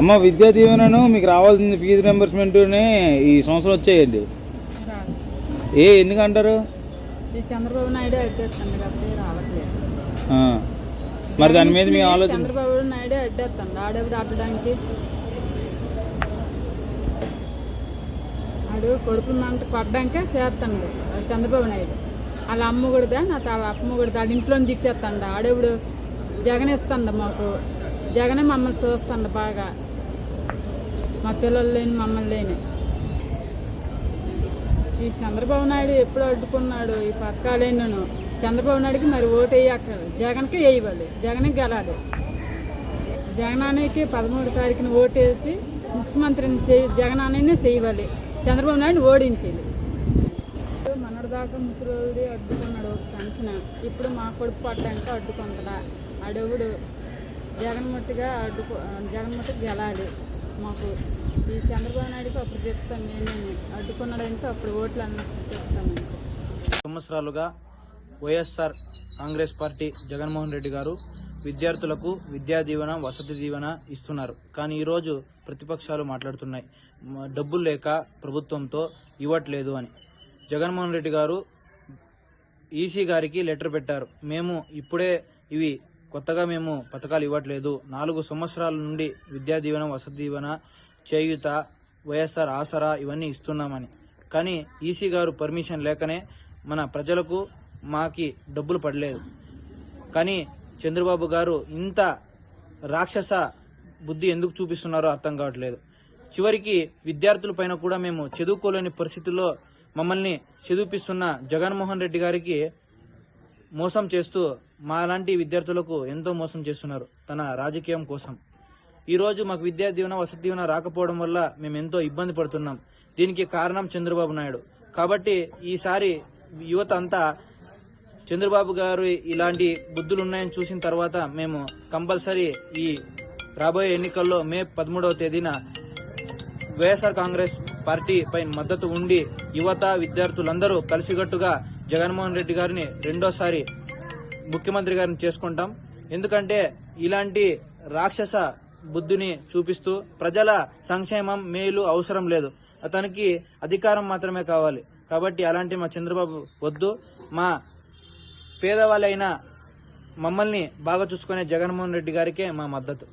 అమ్మ విద్యా దీవెనను మీకు రావాల్సింది ఫీజు రియంబర్స్మెంట్ని ఈ సంవత్సరం వచ్చేయండి. ఏ ఎందుకంటారు? చంద్రబాబు నాయుడు అడ్డేస్తుంది కాబట్టి రావట్లేదు. మరి దాని మీద మీ ఆలోచన? చంద్రబాబు నాయుడు అడ్డేస్తుంది ఆడేవిడ అడ్డడానికి ఆడు కొడుకు మంట పడ్డాకే చేస్తాడు. చంద్రబాబు నాయుడు. వాళ్ళ అమ్మ కూడా నా వాళ్ళ అమ్మ కూడా ఆడ ఇంట్లో దిచ్చేస్తాడు ఆడేవుడు? జగన్ ఇస్తాడు మాకు. జగనే మమ్మల్ని చూస్తుండ బాగా. మా పిల్లలు లేని మమ్మల్ని లేని. ఈ చంద్రబాబు నాయుడు ఎప్పుడు అడ్డుకున్నాడు ఈ పథకాలేనను చంద్రబాబు నాయుడుకి మరి ఓటు వేయక్కర్లేదు. జగన్కి వేయవాలి. జగన్కి గెలాలి. జగనానికి పదమూడు తారీఖున ఓటేసి ముఖ్యమంత్రిని చేయి జగనాన్ని చేయవాలి. చంద్రబాబు నాయుడు ఓడించాలి. మనడు దాకా ముసలి అడ్డుకున్నాడు పెన్షన్. ఇప్పుడు మా కొడుకు పడ్డానికి అడ్డుకుంటాడా అడవుడు జగన్ముట్టిగా అడ్డుకో జగన్ముట్టికి గెలాలి. మాకు ఈ చంద్రబాబు నాయుడుకి అప్పుడు చెప్తాం ఏమేమి అడ్డుకున్నాడంటే అప్పుడు ఓట్లు అన్న చెప్తాము సంవత్సరాలుగా వైఎస్ఆర్ కాంగ్రెస్ పార్టీ జగన్మోహన్ రెడ్డి గారు విద్యార్థులకు విద్యా దీవెన వసతి దీవెన ఇస్తున్నారు. కానీ ఈరోజు ప్రతిపక్షాలు మాట్లాడుతున్నాయి. డబ్బులు లేక ప్రభుత్వంతో ఇవ్వట్లేదు అని. జగన్మోహన్ రెడ్డి గారు ఈసీ గారికి లెటర్ పెట్టారు. మేము ఇప్పుడే ఇవి కొత్తగా మేము పథకాలు ఇవ్వట్లేదు. నాలుగు సంవత్సరాల నుండి విద్యా దీవెన వసతి దీవెన చేయుత వైఎస్ఆర్ ఆసరా ఇవన్నీ ఇస్తున్నామని. కానీ ఈసీ గారు పర్మిషన్ లేకనే మన ప్రజలకు మాకి డబ్బులు పడలేదు. కానీ చంద్రబాబు గారు ఇంత రాక్షస బుద్ధి ఎందుకు చూపిస్తున్నారో అర్థం కావట్లేదు. చివరికి విద్యార్థుల పైన కూడా మేము చదువుకోలేని పరిస్థితుల్లో మమ్మల్ని చదివిపిస్తున్న జగన్మోహన్ రెడ్డి గారికి మోసం చేస్తూ మాలాంటి విద్యార్థులకు ఎంతో మోసం చేస్తున్నారు తన రాజకీయం కోసం. ఈరోజు మాకు విద్యా దీవెన వసతి దీవెన రాకపోవడం వల్ల మేము ఎంతో ఇబ్బంది పడుతున్నాం. దీనికి కారణం చంద్రబాబు నాయుడు. కాబట్టి ఈసారి యువత అంతా చంద్రబాబు గారు ఇలాంటి బుద్ధులు ఉన్నాయని చూసిన తర్వాత మేము కంపల్సరీ ఈ రాబోయే ఎన్నికల్లో మే పదమూడవ తేదీన వైఎస్ఆర్ కాంగ్రెస్ పార్టీ పై మద్దతు ఉండి యువత విద్యార్థులందరూ కలిసికట్టుగా జగన్మోహన్ రెడ్డి గారిని రెండోసారి ముఖ్యమంత్రి గారిని చేసుకుంటాం. ఎందుకంటే ఇలాంటి రాక్షస బుద్ధిని చూపిస్తూ ప్రజల సంక్షేమం మేలు అవసరం లేదు. అతనికి అధికారం మాత్రమే కావాలి. కాబట్టి అలాంటి మా చంద్రబాబు వద్దు. మా పేదవాళ్ళైన మమ్మల్ని బాగా చూసుకునే జగన్మోహన్ రెడ్డి గారికే మా మద్దతు.